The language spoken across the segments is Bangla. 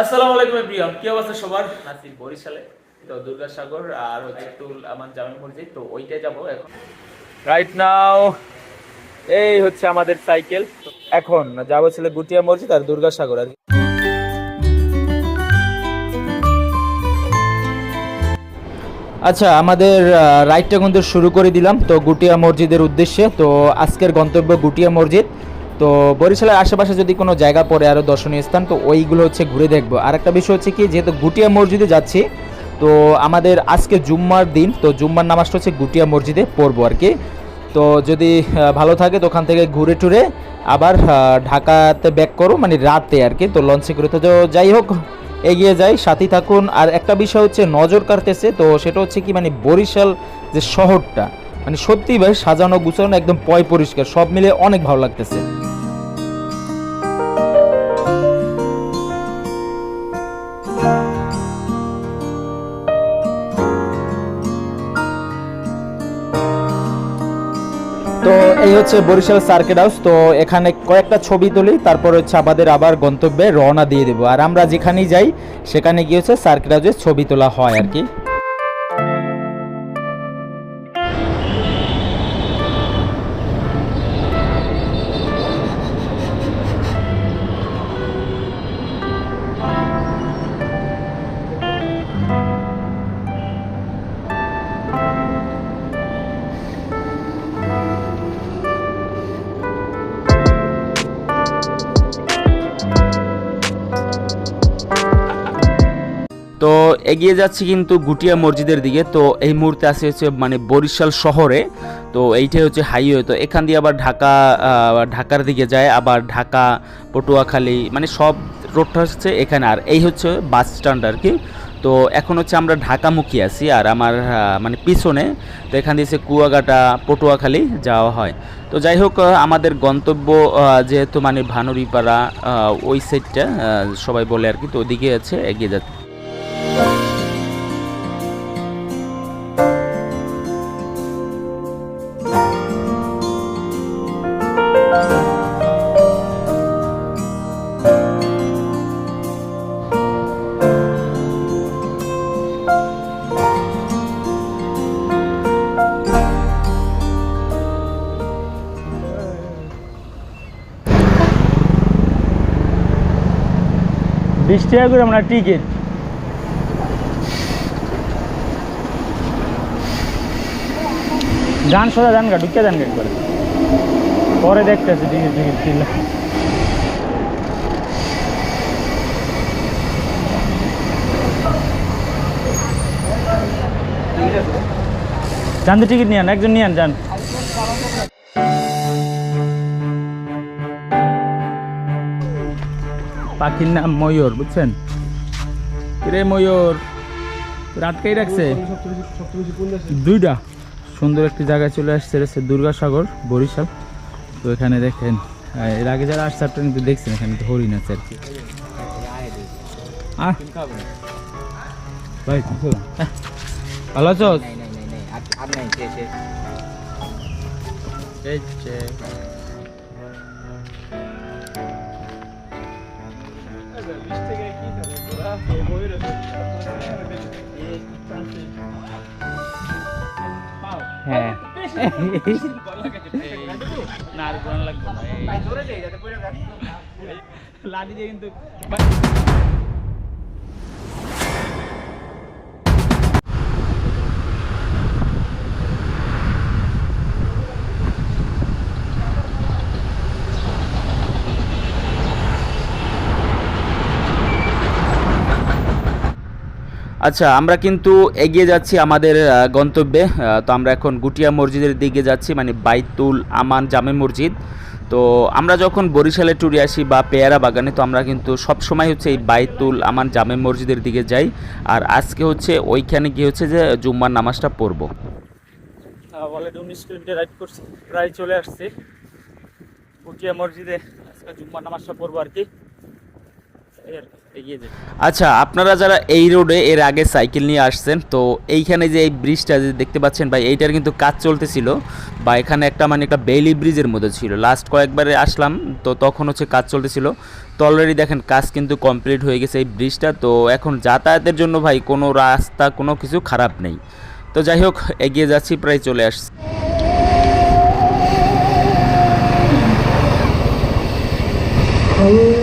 আসসালামু আলাইকুম প্রিয় কি অবস্থা সবার? নাসির বরিশালে তো দুর্গাসাগর আর হচ্ছে তুল আমার জামে মসজিদ তো ওইটাই যাব এখন। রাইট নাও এই হচ্ছে আমাদের সাইকেল এখন যাব ছিল গুটিয়া মসজিদ আর দুর্গাসাগর আর। আচ্ছা আমাদের রাইডটা কিন্তু শুরু করে দিলাম তো গুটিয়া মসজিদের উদ্দেশ্যে। তো আজকের গন্তব্য গুটিয়া মসজিদ। তো বরিশালের আশেপাশে যদি কোনো জায়গা পড়ে আরও দর্শনীয় স্থান, তো ওইগুলো হচ্ছে ঘুরে দেখব। আর একটা বিষয় হচ্ছে কি, যেহেতু গুটিয়া মসজিদে যাচ্ছি, তো আমাদের আজকে জুম্মার দিন, তো জুম্মার নামাজটা হচ্ছে গুটিয়া মসজিদে পড়ব আর কি। তো যদি ভালো থাকে তো ওখান থেকে ঘুরে টুরে আবার ঢাকাতে ব্যাক করো মানে রাতে আর কি, তো লঞ্চে করে। তো যাই হোক, এগিয়ে যাই সাথী থাকুন। আর একটা বিষয় হচ্ছে নজর কাড়তেছে, তো সেটা হচ্ছে কি মানে বরিশাল যে শহরটা মানে সত্যি ভাই, সাজানো, গুছানো একদম পয় পরিষ্কার, সব মিলে অনেক ভালো লাগতেছে। তো এই হচ্ছে বরিশাল সার্কিট হাউস তো এখানে কয়েকটা ছবি তুলি, তারপর হচ্ছে আমাদের আবার গন্তব্যে রওনা দিয়ে দেবো। আর আমরা যেখানেই যাই, সেখানে গিয়ে হচ্ছে সার্কিট হাউসের ছবি তোলা হয় আর কি। তো এগিয়ে যাচ্ছি কিন্তু গুটিয়া মসজিদের দিকে। তো এই মুহূর্তে আসে হচ্ছে মানে বরিশাল শহরে। তো এইটাই হচ্ছে হাইওয়ে তো এখান দিয়ে আবার ঢাকা ঢাকার দিকে যায়, আবার ঢাকা, পটুয়াখালী মানে সব রোডটা হচ্ছে এখানে। আর এই হচ্ছে বাস স্ট্যান্ড আর কি তো এখন হচ্ছে আমরা ঢাকামুখী আছি, আর আমার মানে পিছনে, তো এখান দিয়ে হচ্ছে কুয়াকাটা, পটুয়াখালী যাওয়া হয়। তো যাই হোক আমাদের গন্তব্য যেহেতু মানে ভানুরিপাড়া ওই সাইডটা সবাই বলে আর কি তো ওদিকে আছে এগিয়ে যাচ্ছে। বিশ টাকা করে আমরা টিকিট। যান সোজা, যান গা ঢুকে যান গা একবারে। পরে দেখতেছি টিকিট টিকিট ছিল যান তো টিকিট নিয়ে আন, একজন নিয়ে আন, যান। পাখির নাম ময়ূর বুঝছেন? রে ময়ূর? তোর আটকাই রাখছে দুইটা। সুন্দর একটি জায়গায় চলে আসছে হচ্ছে দুর্গাসাগর বরিশাল। তো এখানে দেখেন এর আগে যারা আসছে আপনারা কিন্তু দেখছেন এখানে তো হরিণ আছে আর কি। ভাই ভালো আছো হ্যাঁ। না আর লাগবে না লাঠি দিয়ে কিন্তু আচ্ছা আমরা কিন্তু এগিয়ে যাচ্ছি আমাদের গন্তব্যে। তো আমরা এখন গুটিয়া মসজিদের দিকে যাচ্ছি মানে বাইতুল আমান জামে মসজিদ। তো আমরা যখন বরিশালে ট্যুরে আসি বা পেয়ারা বাগানে, তো আমরা কিন্তু সব সময় হচ্ছে এই বাইতুল আমান জামে মসজিদের দিকে যাই। আর আজকে হচ্ছে ওইখানে গিয়ে হচ্ছে যে জুম্মার নামাজটা পড়ব। রাইড করছি, প্রায় চলে আসছি। গুটিয়া মসজিদে আজকে জুম্মার নামাজটা পড়ব আর কি। আচ্ছা আপনারা যারা এই রোডে এর আগে সাইকেল নিয়ে আসছেন তো এইখানে যে এই ব্রিজটা যে দেখতে পাচ্ছেন ভাই এইটার কিন্তু কাজ চলতেছিল বা এখানে একটা মানে একটা বেইলি ব্রিজের মতো ছিল। লাস্ট কয়েকবারে আসলাম তো তখন হচ্ছে কাজ চলতেছিল। তো অলরেডি দেখেন কাজ কিন্তু কমপ্লিট হয়ে গেছে এই ব্রিজটা তো এখন যাতায়াতের জন্য ভাই কোনো রাস্তা কোনো কিছু খারাপ নেই। তো যাই হোক এগিয়ে যাচ্ছি প্রায় চলে আসছি। তবে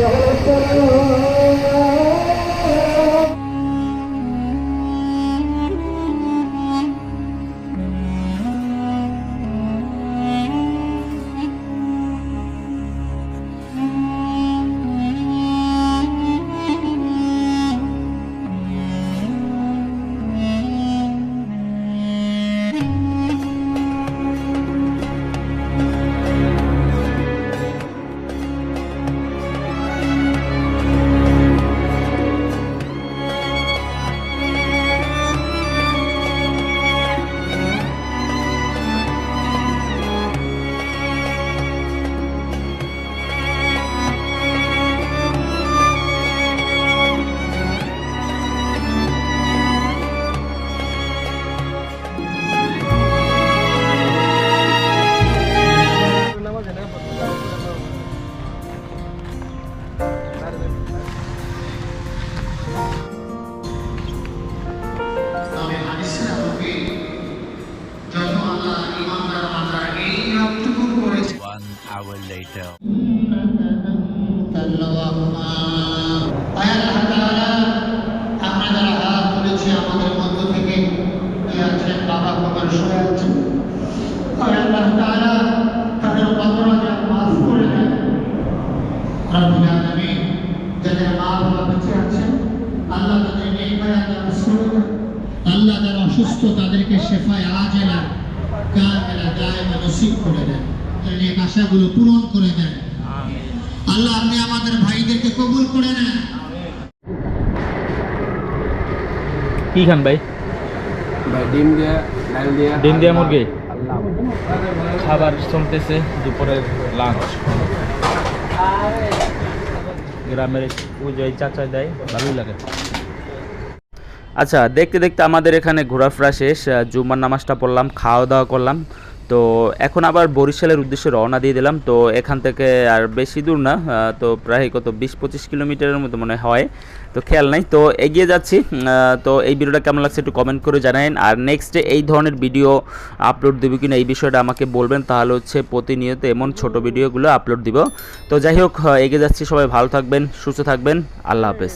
বেঁচে আছেন আল্লাহ যারা অসুস্থ তাদেরকে শেফায় আজেলা। কামেলা দায়মা নসিব করে দেন আশাগুলো পূরণ করে দেন। আল্লাহ আপনি আমাদের ভাইদেরকে কবুল করে নেন। কি খান ভাই? ভাই ডিম দিয়ে ডাল দিয়ে ডিম দিয়া মুরগি? খাবার চলতেছে দুপুরের লাঞ্চ গ্রামের ওই চাচা দেয় ভালোই লাগে। আচ্ছা দেখতে দেখতে আমাদের এখানে ঘোরাফেরা শেষ। আহ, জুম্মার নামাজটা পড়লাম খাওয়া দাওয়া করলাম। তো এখন আবার বরিশালের উদ্দেশ্যে রওনা দিয়ে দিলাম। তো এখান থেকে আর বেশি দূর না তো প্রায় কত বিশ পঁচিশ কিলোমিটারের মতো মনে হয়। তো খেয়াল নাই, তো এগিয়ে যাচ্ছি। তো এই ভিডিওটা কেমন লাগছে একটু কমেন্ট করে জানাবেন আর নেক্সটে এই ধরনের ভিডিও আপলোড দেবো কিনা এই বিষয়টা আমাকে বলবেন, তাহলে হচ্ছে প্রতিনিয়ত এমন ছোট ভিডিওগুলো আপলোড দিব। তো যাই হোক এগিয়ে যাচ্ছি সবাই, ভালো থাকবেন, সুস্থ থাকবেন, আল্লাহ হাফেজ।